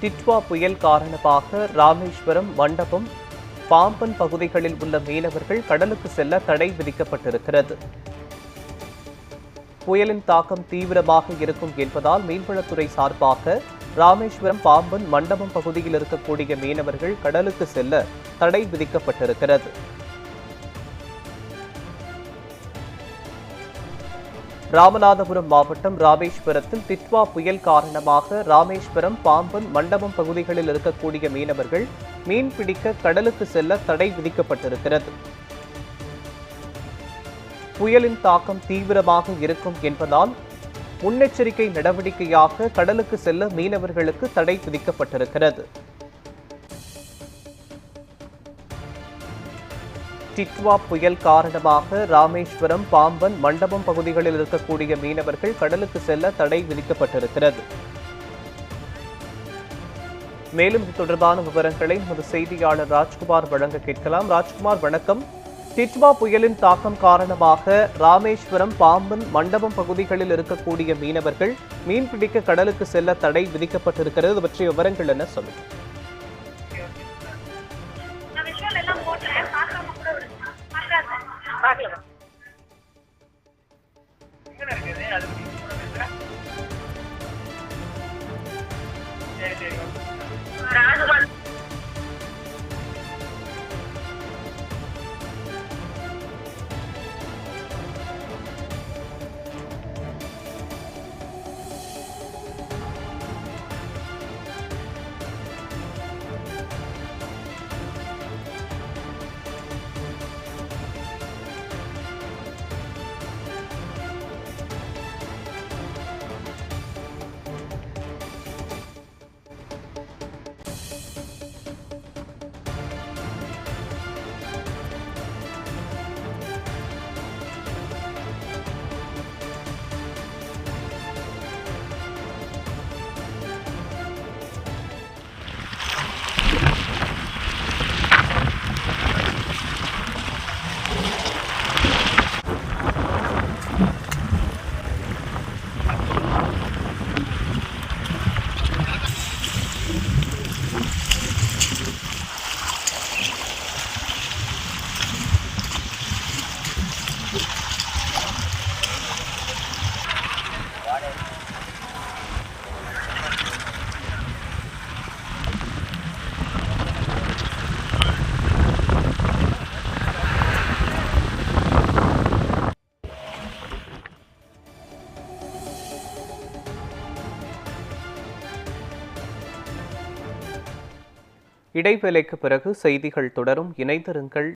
டிட்வா புயல் காரணமாக ராமேஸ்வரம் மண்டபம் பாம்பன் பகுதிகளில் உள்ள மீனவர்கள் கடலுக்கு செல்ல தடை விதிக்கப்பட்டிருக்கிறது. புயலின் தாக்கம் தீவிரமாக இருக்கும் என்பதால் மீன்வளத்துறை சார்பாக ராமேஸ்வரம் பாம்பன் மண்டபம் பகுதியில் இருக்கக்கூடிய மீனவர்கள் கடலுக்கு செல்ல தடை விதிக்கப்பட்டிருக்கிறது. ராமநாதபுரம் மாவட்டம் ராமேஸ்வரத்தில் திட்வா புயல் காரணமாக ராமேஸ்வரம் பாம்பன் மண்டபம் பகுதிகளில் இருக்கக்கூடிய மீனவர்கள் மீன் பிடிக்க கடலுக்கு செல்ல தடை விதிக்கப்பட்டிருக்கிறது. புயலின் தாக்கம் தீவிரமாக இருக்கும் என்பதால் முன்னெச்சரிக்கை நடவடிக்கையாக கடலுக்கு செல்ல மீனவர்களுக்கு தடை விதிக்கப்பட்டிருக்கிறது. டிட்வா புயல் காரணமாக ராமேஸ்வரம் பாம்பன் மண்டபம் பகுதிகளில் இருக்கக்கூடிய மீனவர்கள் கடலுக்கு செல்ல தடை விதிக்கப்பட்டிருக்கிறது. மேலும் இது தொடர்பான விவரங்களை நமது செய்தியாளர் ராஜ்குமார் வழங்க கேட்கலாம். ராஜ்குமார் வணக்கம். டிட்வா புயலின் தாக்கம் காரணமாக ராமேஸ்வரம் பாம்பன் மண்டபம் பகுதிகளில் இருக்கக்கூடிய மீனவர்கள் மீன் பிடிக்க கடலுக்கு செல்ல தடை விதிக்கப்பட்டிருக்கிறது. இது பற்றிய விவரங்கள் என்ன சொல்லுங்க. நான் இடைவேளைக்கு பிறகு செய்திகள் தொடரும். இணைந்திருங்கள்.